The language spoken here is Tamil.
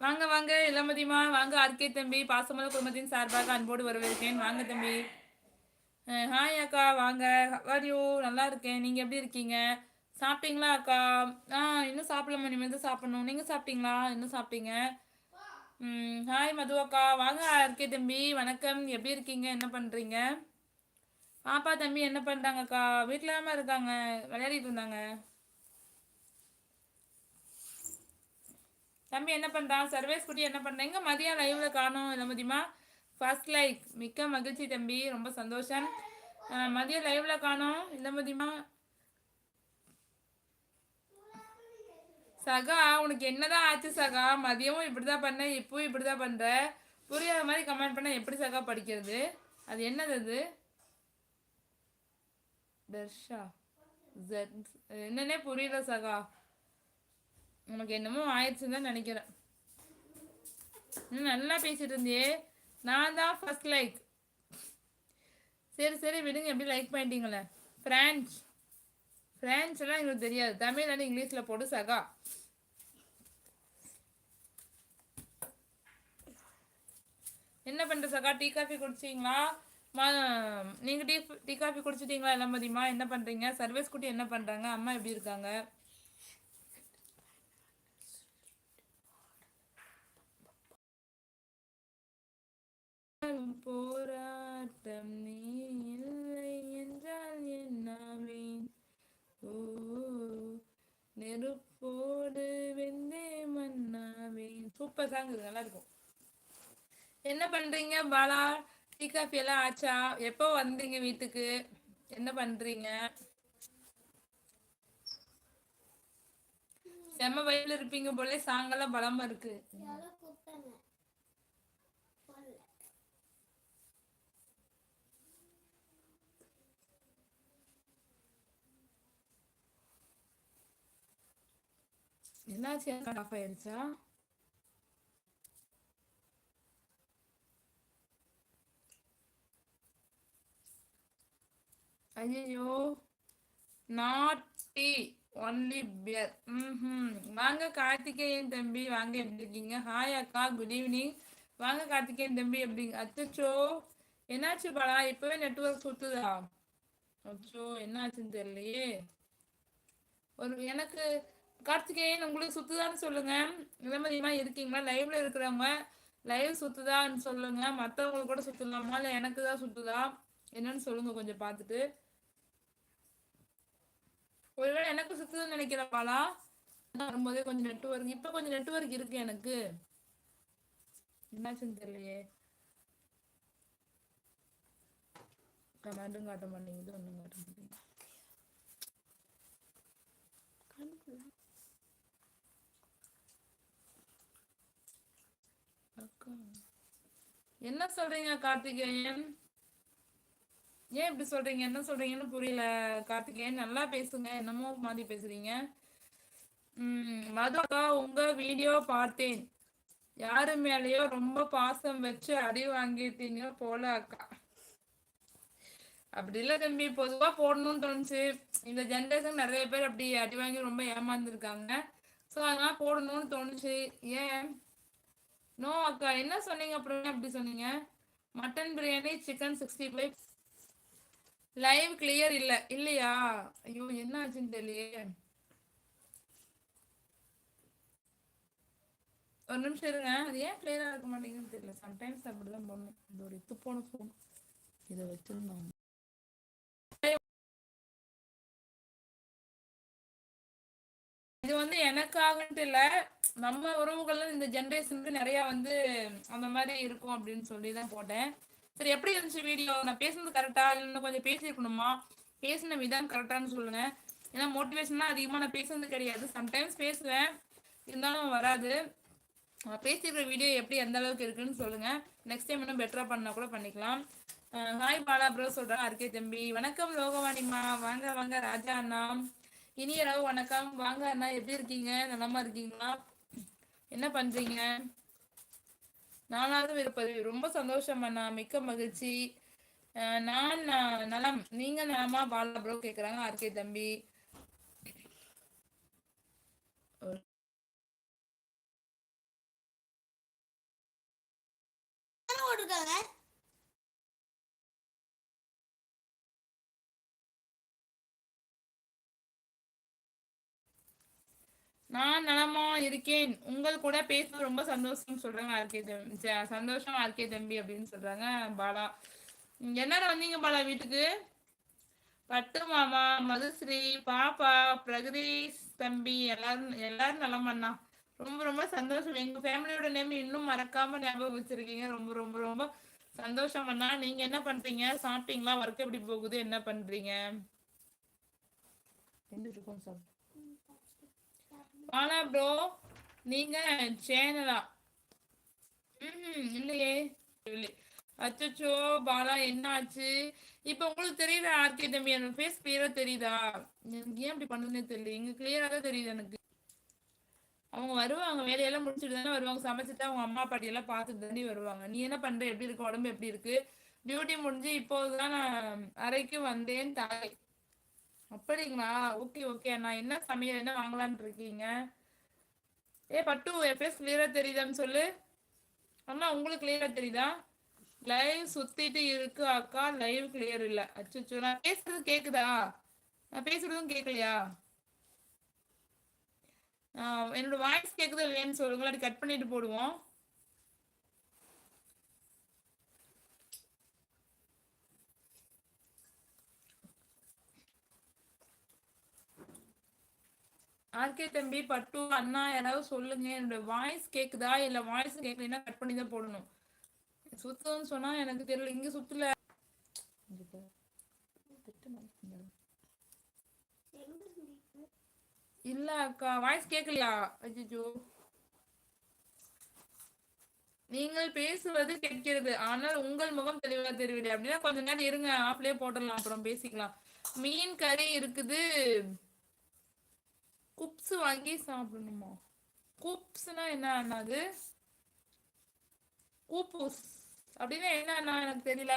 வாங்க வாங்க இளமதிமா. வாங்க ஆர்கே தம்பி. பாசமல குடும்பத்தின் சார்பாக அன்போடு வரவேற்கேன் வாங்க தம்பி. ஹாய் அக்கா. வாங்க. வரியோ நல்லா இருக்கேன். நீங்கள் எப்படி இருக்கீங்க? சாப்பிட்டீங்களா அக்கா? ஆ இன்னும் சாப்பிடலாமா இனிமேல் தான் சாப்பிடணும். நீங்கள் சாப்பிட்டீங்களா? இன்னும் சாப்பிட்டீங்க? ம் ஹாய் மது அக்கா. வாங்க ஆர்கே தம்பி. வணக்கம். எப்படி இருக்கீங்க? என்ன பண்ணுறீங்க பாப்பா தம்பி என்ன பண்ணுறாங்கக்கா வீட்டில் தான் இருக்காங்க. விளையாடிட்டு இருந்தாங்க. தம்பி என்ன பண்ணுறான் சர்வேஸ் குட்டி என்ன பண்ணுறீங்க மதியம் லைவில் காணும் இல்லை மதியமா ஃபர்ஸ்ட் லைக் மிக்க மகிழ்ச்சி தம்பி ரொம்ப சந்தோஷம். மதியம் லைவில் காணும் இல்லை மதியமா சகா உனக்கு என்னதான் ஆச்சு சகா? மதியமும் இப்படி தான் பண்ண இப்போவும் இப்படி தான் பண்ணுற புரியாத மாதிரி கமெண்ட் பண்ண எப்படி சகா படிக்கிறது? அது என்னது அது? தர்ஷா. என்னன்னே புரியல சகா. உனக்கு என்னமோ ஆயிடுச்சுன்னு தான் நினைக்கிறேன். நல்லா பேசிட்டு இருந்தியே. நான் தான் ஃபர்ஸ்ட் லைக் சரி சரி விடுங்க. எப்படி லைக் பண்ணிட்டீங்களே? ஃப்ரான்ச் ஃப்ரான்ச் எல்லாம் எங்களுக்கு தெரியாது. தமிழ் அண்ட் இங்கிலீஷில் போட்டு சகா. என்ன பண்ணுற சகா? டீ காஃபி குடிச்சிங்களா நீங்கள் டீ டீ காஃபி குடிச்சிட்டிங்களா எல்லாம் மதியமா என்ன பண்ணுறீங்க சர்வீஸ் குட்டி என்ன பண்ணுறாங்க அம்மா எப்படி இருக்காங்க? போராட்டம் நீ இல்லை என்றால் என்னாவேன் ஓ நெருப்போடு வெந்தே மன்னாவேன் சூப்பர் சாங் நல்லா இருக்கும் என்ன பண்றீங்க பாலா? டீ காஃபி எல்லாம் ஆச்சா? எப்போ வந்தீங்க வீட்டுக்கு? என்ன பண்றீங்க? செம்ம வயல இருப்பீங்க போல சாங்கெல்லாம் பலமா இருக்கு. என்னாச்சு ஆஃப் ஆயிடுச்சா ஐயோ நாட்டி ஒன்லி பியர் ம் வாங்க கார்த்திகேயன் தம்பி வாங்க எப்படி இருக்கீங்க? ஹாய் அக்கா குட் ஈவினிங் வாங்க கார்த்திகேயன் தம்பி எப்படி அச்சோ என்னாச்சு பாடா இப்பவே நெட்ஒர்க் சுத்துதா? அச்சோ என்னாச்சுன்னு தெரியலையே. ஒரு எனக்கு கார்த்திகேயன் உங்களுக்கு சுத்துதான்னு சொல்லுங்க. இதே மாதிரி இருக்கீங்களா லைவ்ல இருக்கிறவங்க லைவ் சுத்துதான்னு சொல்லுங்க. மற்றவங்களுக்கு கூட சுத்தலாமா இல்லை எனக்கு தான் சுத்துதா? என்னன்னு சொல்லுங்க கொஞ்சம் பார்த்துட்டு. ஒருவேளை எனக்கு சுத்துதுன்னு நினைக்கிறவாளா வரும்போதே கொஞ்சம் நெட்ஒர்க் இப்போ கொஞ்சம் நெட்ஒர்க் இருக்கு எனக்கு. என்னாச்சுன்னு தெரியலையே. கமெண்டும் காட்ட மாட்டேங்குது ஒன்றும் காட்ட மாட்டேங்குது. என்ன சொல்றீங்க கார்த்திகேயன்? ஏன் இப்படி சொல்றீங்க? என்ன சொல்றீங்கன்னு புரியல. கார்த்திகேயன் நல்லா பேசுங்க. என்னமோ மாதிரி பேசுறீங்க. உம் மதுக்கா உங்க வீடியோ பார்த்தேன். யாரு மேலேயோ ரொம்ப பாசம் வச்சு அடி வாங்கிட்டீங்க போல அக்கா. அப்படி இல்ல தம்பி. பொதுவா போடணும்னு தோணுச்சு. இந்த ஜென்ரேஷன் நிறைய பேர் அப்படி அடி வாங்கி ரொம்ப ஏமாந்துருக்காங்க. ஸோ அதனால போடணும்னு தோணுச்சு. ஏன்? நோ அக்கா என்ன சொன்னீங்க அப்புறம் அப்படி சொன்னீங்க? Mutton biryani chicken sixty five live clear இல்ல இல்லையா? ஐயோ என்ன ஆச்சுன்னு தெரியலையே. ஒரு நிமிஷம் இருங்க. அது ஏன் கிளியரா இருக்க மாட்டேங்குதுன்னு தெரியல. சம்டைம்ஸ் அப்படிதான் பண்ணும் இது ஒரு இது போன ஃபோன் இதை வச்சிருந்தாங்க இது வந்து எனக்காகன்ட்டு இல்லை. நம்ம உறவுகள் இந்த ஜென்ரேஷனுக்கு நிறைய வந்து அந்த மாதிரி இருக்கும் அப்படின்னு சொல்லி தான் போட்டேன். சரி எப்படி இருந்துச்சு வீடியோ நான் பேசுனது கரெக்டா இன்னும் கொஞ்சம் பேசியிருக்கணுமா? பேசின விதம் கரெக்டான்னு சொல்லுங்க. ஏன்னா மோட்டிவேஷன்லாம் அதிகமாக நான் பேசுனது கிடையாது. சம்டைம்ஸ் பேசுவேன். இருந்தாலும் வராது. பேசியிருக்கிற வீடியோ எப்படி எந்த அளவுக்கு இருக்குன்னு சொல்லுங்க. நெக்ஸ்ட் டைம் இன்னும் பெட்டரா பண்ணா கூட பண்ணிக்கலாம். ஹாய் பாலா ப்ரோ சொல்றேன் அருக்கே தம்பி. வணக்கம் லோகவாணிமா வாங்க வாங்க ராஜா அண்ணா. இனிய ராவ் வணக்கம். வாங்க அண்ணா எப்படி இருக்கீங்க? நலமா இருக்கீங்களா? என்ன பண்றீங்க? நானாவது இருப்பது ரொம்ப சந்தோஷம் அண்ணா. மிக்க மகிழ்ச்சி. நான் நலம். நீங்க நலமா? பாலா ப்ரோ கேக்குறாங்க. ஆர்கே தம்பி. போட்டிருக்காங்க நான் நலமா இருக்கேன். உங்கள் கூட பேச ரொம்ப சந்தோஷம் சொல்றாங்க ஆர்கே தம்பி ச- சந்தோஷம் ஆர்கே தம்பி அப்படின்னு சொல்றாங்க பாலா. என்ன வந்தீங்க பாலா வீட்டுக்கு? பட்டு மாமா மதுஸ்ரீ பாப்பா பிரகதீஷ் தம்பி எல்லாரும் எல்லாரும் நலமண்ணா ரொம்ப ரொம்ப சந்தோஷம். எங்க ஃபேமிலியோட நேம் இன்னும் மறக்காம ஞாபகம் வச்சிருக்கீங்க. ரொம்ப ரொம்ப ரொம்ப சந்தோஷம் அண்ணா. நீங்க என்ன பண்றீங்க? சாப்பிட்டீங்களா? ஒர்க் எப்படி போகுது? என்ன பண்றீங்க? எங்க சார் ஆனா ப்ரோ நீங்க சேனலா. ம் இல்லையே. அச்சோ அச்சச்சோ பாலா என்ன ஆச்சு உங்களுக்கு தெரியுதா ஆர்கே தம்பி? என்னோட ஃபேஸ் கிளியரா தெரியுதா? எனக்கு ஏன் இப்படி பண்ணுதுன்னே தெரியல. இங்க கிளியரா தான் தெரியுது எனக்கு. அவங்க வருவாங்க வேலையெல்லாம் முடிச்சுட்டு தானே வருவாங்க. சமைச்சிட்டு அவங்க அம்மா பாட்டி எல்லாம் பார்த்துட்டு தாண்டி வருவாங்க. நீ என்ன பண்ற? எப்படி இருக்கு? உடம்பு எப்படி இருக்கு? டியூட்டி முடிஞ்சு இப்போதான் நான் அறைக்கு வந்தேன் தாய். அப்படிங்களா? ஓகே ஓகே நான் என்ன சமையல்? என்ன வாங்கலான் இருக்கீங்க? ஏ பட்டு என் ஃபேஸ் கிளியரா தெரியுதான்னு சொல்லு. அண்ணா உங்களுக்கு கிளியரா தெரியுதா? லைவ் சுத்திட்டு இருக்கு அக்கா. லைவ் கிளியர் இல்ல. அச்சோ நான் பேசுறது கேக்குதா? நான் பேசுறதும் கேட்கலையா என்னோட வாய்ஸ் கேக்குது இல்லையான்னு சொல்லுங்க. கட் பண்ணிட்டு போடுவோம். ஆர்கே தம்பி பட்டு அண்ணா யாராவது சொல்லுங்க. என்னோட வாய்ஸ் கேக்குதா? இல்ல வாய்ஸ் கேட்கலன்னா கட் பண்ணி தான் போடணும். சுத்தம்னு சொன்னா எனக்கு தெரியல. இங்க சுத்தல. இல்ல அக்கா வாய்ஸ் கேட்கலையா அஜிஜோ நீங்கள் பேசுவது கேட்கிறது. ஆனால் உங்கள் முகம் தெளிவாக தெரியவில்லை. அப்படின்னா கொஞ்ச நேரம் இருங்க. ஆப்லயே போட்டுடலாம். அப்புறம் பேசிக்கலாம். மீன் கறி இருக்குது. குப்ஸ் வாங்கி சாப்பிடணுமா குப்ஸ்னா என்ன அண்ணா அது கூப்பூஸ் அப்படின்னா என்ன அண்ணா எனக்கு தெரியல